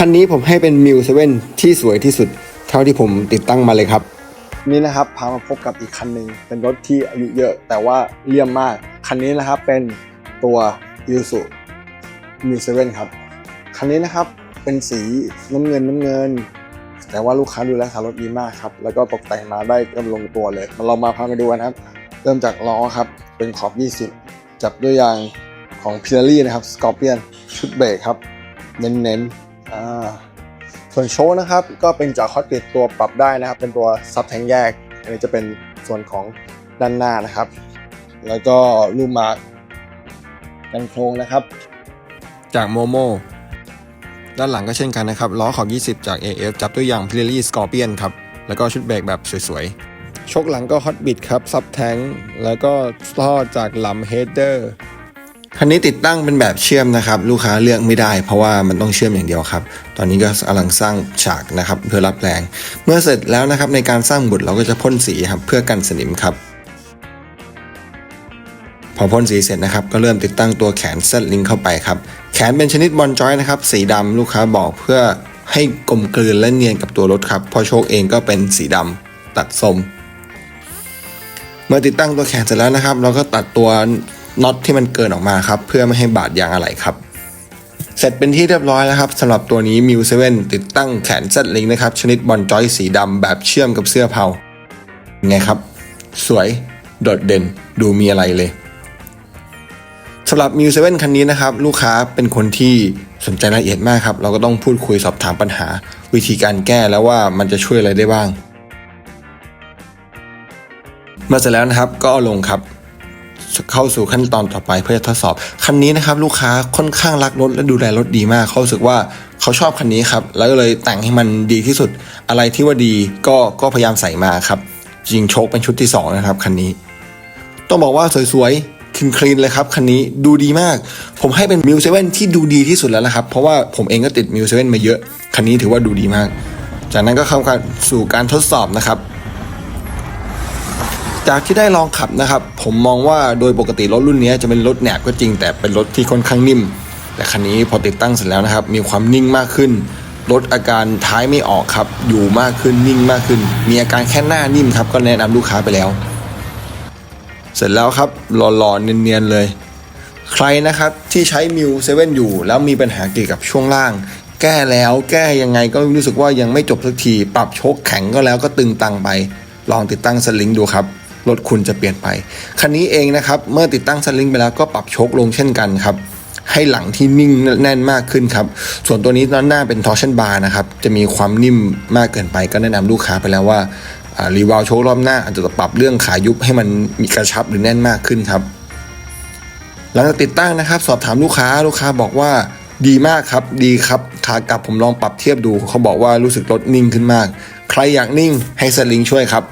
คันนี้ผมให้เป็นมิวเซเว่นที่สวยที่สุด เท่าที่ผมติดตั้งมาเลยครับ นี่นะครับพามาพบกับอีกคันหนึ่งเป็นรถที่อายุเยอะ แต่ว่าเลี่ยมมาก คันนี้นะครับเป็นตัว i s u m i w 7ครับ คันนี้นะครับเป็นสีน้ำเงินน้ำเงิน แต่ว่าลูกค้าดูแลสารถดีมากครับ แล้วก็ตกแต่งมาได้กำลงตัวเลยมาเรามาพามาดูกันครับ เริ่มจากล้อครับเป็นขอบ 20 จับด้วยยางของ p i r e l l i นะครับ Scorpion ชุดเบรกครับ เน้นๆ ส่วนโชว์นะครับก็เป็นจากคอตปิดตัวปรับได้นะครับ เป็นตัวซับแทงแยก อันนี้จะเป็นส่วนของด้านหน้านะครับ แล้วก็ลูกมาร์กกันโครงนะครับ จากโมโมด้านหลังก็เช่นกันนะครับล้อขอบ 20 จาก AF จับด้วอยยาง Pirelli Scorpion ครับ แล้วก็ชุดเบรกแบบสวยๆชกหลังก็ฮอตบิดครับซับแทงแล้วก็ท่อจากลำเฮดเดอร์ คันนี้ติดตั้งเป็นแบบเชื่อมนะครับ ลูกค้าเลือกไม่ได้ เพราะว่ามันต้องเชื่อมอย่างเดียวครับ ตอนนี้ก็กำลังสร้างฉากนะครับเพื่อรับแรง เมื่อเสร็จแล้วนะครับในการสร้างบุตรเราก็จะพ่นสีครับเพื่อกันสนิมครับพอพ่นสีเสร็จนะครับก็เริ่มติดตั้งตัวแขนเซตลิงเข้าไปครับแขนเป็นชนิดบอลจอยนะครับสีดำลูกค้าบอกเพื่อให้กลมกลืนและเนียนกับตัวรถครับพอโชคเองก็เป็นสีดำตัดสมเมื่อติดตั้งตัวแขนเสร็จแล้วนะครับ เราก็ตัดตัว น็อตที่มันเกินออกมาครับ เพื่อไม่ให้บาดยางอะไหล่ครับ เสร็จเป็นที่เรียบร้อยแล้วครับสำหรับตัวนี้มิวเซเว่นติดตั้งแขนเซตลิงนะครับ ชนิดบอลจอยสีดำแบบเชื่อมกับเสื้อเผาไงครับ สวย โดดเด่น ดูมีอะไรเลยสำหรับ m ิวเซเว่นคันนี้นะครับ ลูกค้าเป็นคนที่สนใจรายละเอียดมากครับ เราก็ต้องพูดคุยสอบถามปัญหา วิธีการแก้แล้วว่ามันจะช่วยอะไรได้บ้าง เมื่อเสร็จแล้วนะครับก็ลงครับ เข้าสู่ขั้นตอนต่อไปเพื่อทดสอบ คันนี้นะครับลูกค้าค่อนข้างรักรถและดูแลรถดีมาก เขาสึกว่าเขาชอบคันนี้ครับ แล้วก็เลยแต่งให้มันดีที่สุด อะไรที่ว่าดีก็ก็พยายามใส่มาครับ จริงโชคเป็นชุดที่สองนะครับคันนี้ ต้องบอกว่าสวยๆคลีนคลีนเลยครับคันนี้ดูดีมาก ผมให้เป็นมิวเซเว่นที่ดูดีที่สุดแล้วนะครับ เพราะว่าผมเองก็ติดมิวเซเว่นมาเยอะ คันนี้ถือว่าดูดีมาก จากนั้นก็เข้าสู่การทดสอบนะครับ จากที่ได้ลองขับนะครับ ผมมองว่าโดยปกติรถรุ่นนี้จะเป็นรถแหนบก็จริง แต่เป็นรถที่ค่อนข้างนิ่ม แต่คันนี้พอติดตั้งเสร็จแล้วนะครับ มีความนิ่งมากขึ้นลดอาการท้ายไม่ออกครับ อยู่มากขึ้นนิ่งมากขึ้น มีอาการแค่หน้านิ่มครับ ก็แนะนำลูกค้าไปแล้ว เสร็จแล้วครับหล่อๆเนียนๆเลย ใครนะครับที่ใช้มิวเซเว่นอยู่ แล้วมีปัญหาเกี่ยวกับช่วงล่าง แก้แล้วแก้ยังไงก็รู้สึกว่ายังไม่จบสักที ปรับโชคแข็งก็แล้วก็ตึงตังไป ลองติดตั้งสลิงดูครับ รถคุณจะเปลี่ยนไป คันนี้เองนะครับเมื่อติดตั้งสลิงไปแล้วก็ปรับโชคลงเช่นกันครับให้หลังที่นิ่งแน่นมากขึ้นครับ ส่วนตัวนี้ด้านหน้าเป็นทอร์ชันบาร์นะครับ จะมีความนิ่มมากเกินไปก็แนะนำลูกค้าไปแล้วว่ารีวาลโชครอบหน้า อาจจะปรับเรื่องขายุบให้มันมีกระชับหรือแน่นมากขึ้นครับ หลังจากติดตั้งนะครับ สอบถามลูกค้าลูกค้าบอกว่าดีมากครับ ดีครับขากลับผมลองปรับเทียบดู เขาบอกว่ารู้สึกรถนิ่งขึ้นมาก ใครอยากนิ่งให้สลิงช่วยครับ